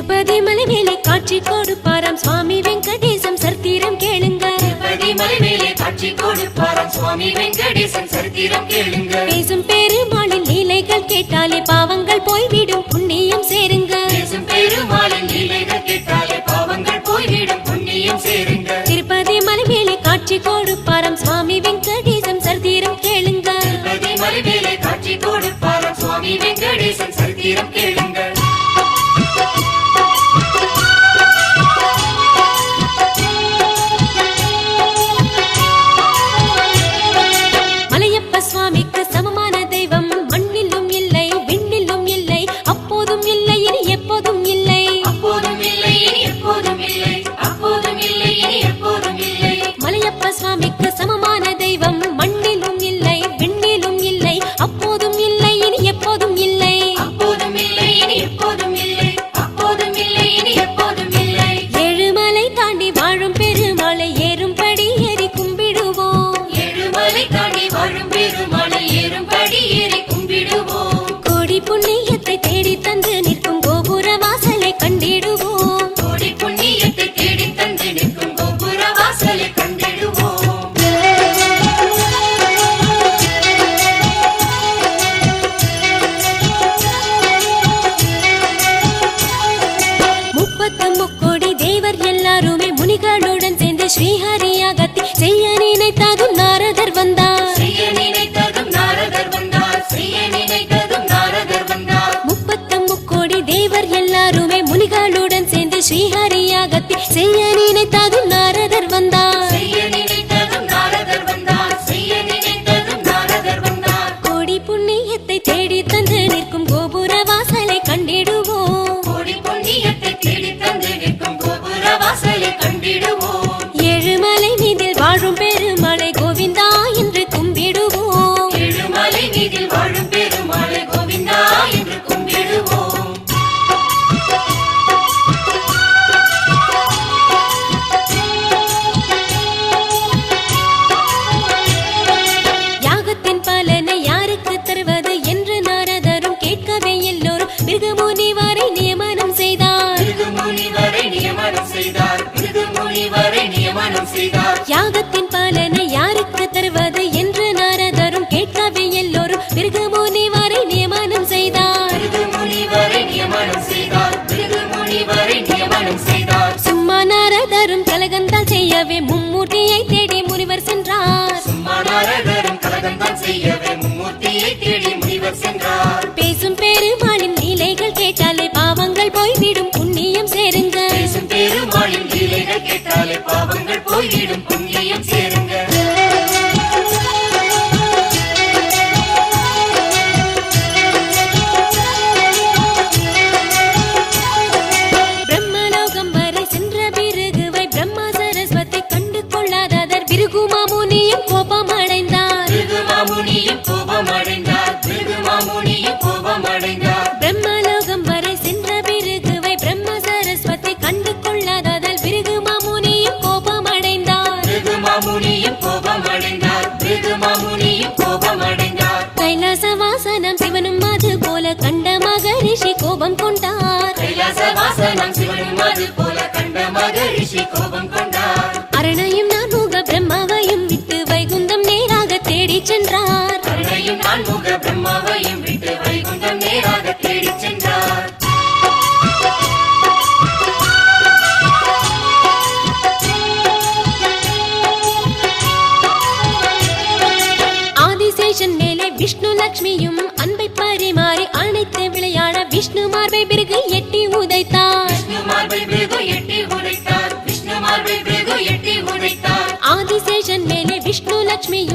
திருப்பதி மலை மேலே காட்சி கொடுப்பாராம். சுவாமி வெங்கடேசம் சர்த்திரம் கேளுங்க. திருப்பதி மலை மேலே காட்சி கொடுப்பாராம். சுவாமி வெங்கடேசம் சர்த்திரம் கேளுங்க. பேசும் பெருமாளின் லீலைகள் கேட்டாலே பாவங்கள் போய்விடும் புண்ணியம் சேருங்க. பேசும் பெருமாளின் லீலைகள் கேட்டாலே பாவங்கள் போய்விடும் புண்ணியம் சேருங்க. திருப்பதி மலை மேலே காட்சி கொடுப்பாராம். சுவாமி வெங்கடேசம் சர்த்திரம் கேளுங்க. திருப்பதி மலை மேலே காட்சி கொடுப்பாராம். சுவாமி வெங்கடேசம் சர்த்திரம் கேளுங்க. யாகத்தின் பலனை யாருக்கு தருவது என்று நாரதரும் கேட்கவே எல்லோரும் பிறகு முனிவரை நியமனம் செய்தார். சும்மா நாரதரும் கலகந்தால் செய்யவே மும்மூர்த்தியை தேடி முனிவர் சென்றார். சும்மா நாரதரும் கலகந்தால் செய்யவே மும்மூர்த்தியை தேடி பாவங்கள் போய்விடும் புண்ணியம் சேருங்க. சிவனும் சிவனும் அது அரணையும் நான் பிரம்மாவையும் விட்டு வைகுந்தம் நேராக தேடி சென்றார். அரணையும் நான் பிரம்மாவையும் விட்டு வைகுந்தம் நேராக தேடி சென்றார் touch me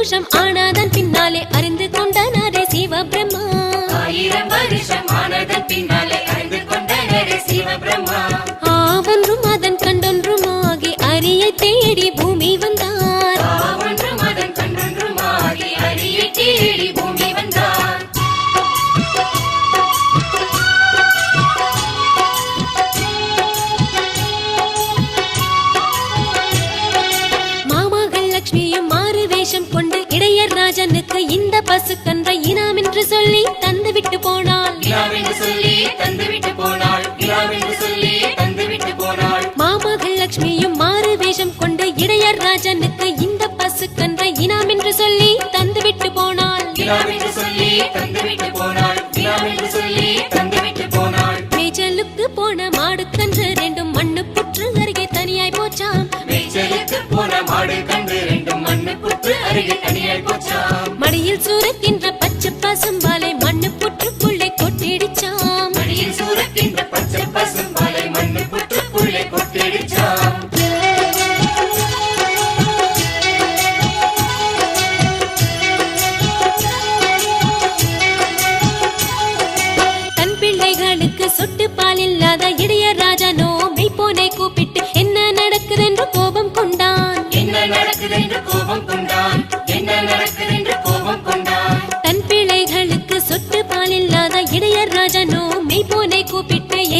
வருஷம் ஆனாதன் பின்னாலே அறிந்து கொண்டனரே சிவ பிரம்மா ஆயிரம் வருஷம் ஆனதன் பின்னாலே அறிந்து கொண்டனரே சிவ பிரம்மா ஆவொன்றும் அதன் கண்டொன்றுமாகி அரியை தேடி பூமி வந்தான். தந்துவிட்டு போனாள். இலாவென்று சொல்லி தந்துவிட்டு போனாள். மாமகள் லட்சுமியும் மாறு வேஷம் கொண்டு இடையர் ராஜனுக்கு இந்த பசு கன்றை இனாம் என்று சொல்லி தந்துவிட்டு போனாள். இலாவென்று சொல்லி தந்துவிட்டு போனாள். மேய்ச்சலுக்கு போன மாடு கன்று ரெண்டும் மண்ணு புற்று அருகே தனியாய் போச்சாம். மேய்ச்சலுக்கு போன மாடு கண்டு ரெண்டும் மண்ணு புற்று அருகே தனியாய் போச்சாம். மடியில் சூரக்கின்ற பச்சை பசும்பாலை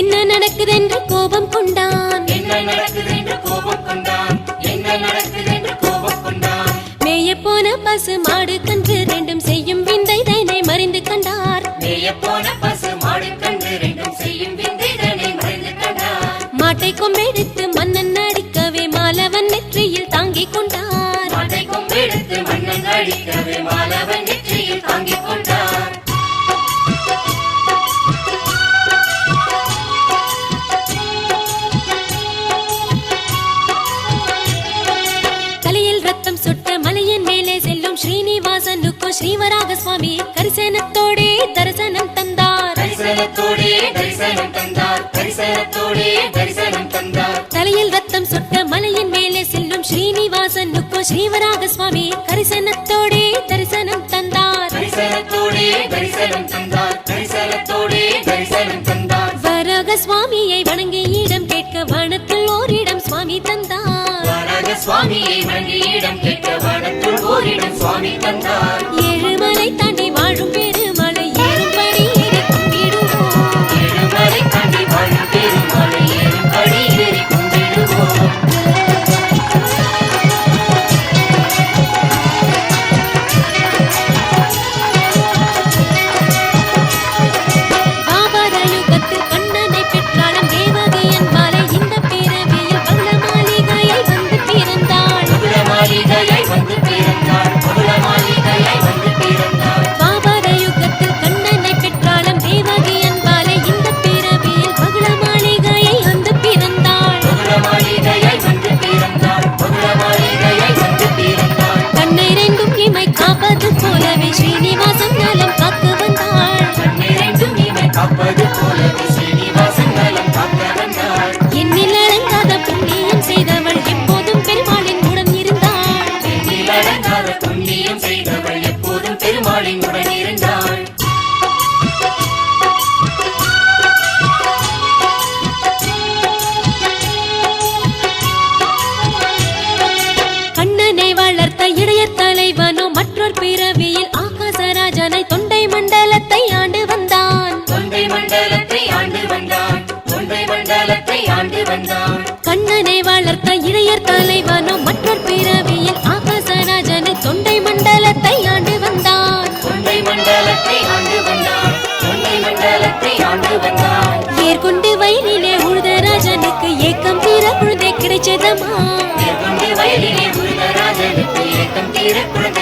என்ன நடக்குதென்று கோபம் கொண்டான். என்ன நடக்குது என்று கோபம் கொண்டான். என்ன நடக்குது என்று கோபம் கொண்டான். மேய போன பசு மாடு கன்று ரெண்டும் செய்யும் விந்தை தனை மறிந்து கண்டார். மேய போன தரிசனம் தந்தார். தலையில் ரத்தம் சுட்ட மலையின் மேலே செல்லும் ஸ்ரீனிவாசனுக்கோ ஸ்ரீவராக சுவாமி கரிசனத்தோடே தரிசனம் தந்தார். தரிசனத்தோடே தரிசனம் தந்தார். தரிசனத்தோடே தரிசனம் தந்தார். வராக சுவாமியை வணங்கி இடம் கேட்க வனத்தில் ஓரிடம் சுவாமி தந்தார். வராக சுவாமியை வண்டியிடம் கேட்க வனத்துள் ஓரிடம் சுவாமி தந்தார். பிறவியில் ஆகாசராஜனை தொண்டை மண்டலத்தை ஆண்டு வந்தான். தொண்டை மண்டலத்தை ஆண்டு வந்தான். தொண்டை மண்டலத்தை ஆண்டு வந்தான். கண்ணனை வளர்த்த இடையர் தலைவனோ மற்றொரு பிறவியில் ஆகாசராஜனை தொண்டை மண்டலத்தை ஆண்டு வந்தான். தொண்டை மண்டலத்தை ஆண்டு வந்தான். தொண்டை மண்டலத்தை ஆண்டு வந்தான். ஏற்கொண்டு வயலிலே உழுதராஜனுக்கு ஏக்கம் தீர குழந்தை கிடைச்சதம்மா. மேற்கொண்டு வயலிலே உருதராஜனுக்கு ஏக்கம் தீர குழந்தை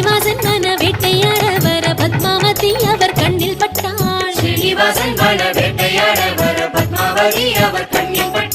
ஸ்ரீனிவாசன் மன வேட்டையாட வர பத்மாவதி அவர் கண்ணில் பட்டாள். ஸ்ரீனிவாசன் மன வேட்டையாட வர பத்மாவதி அவர் கண்ணில் பட்டாள்.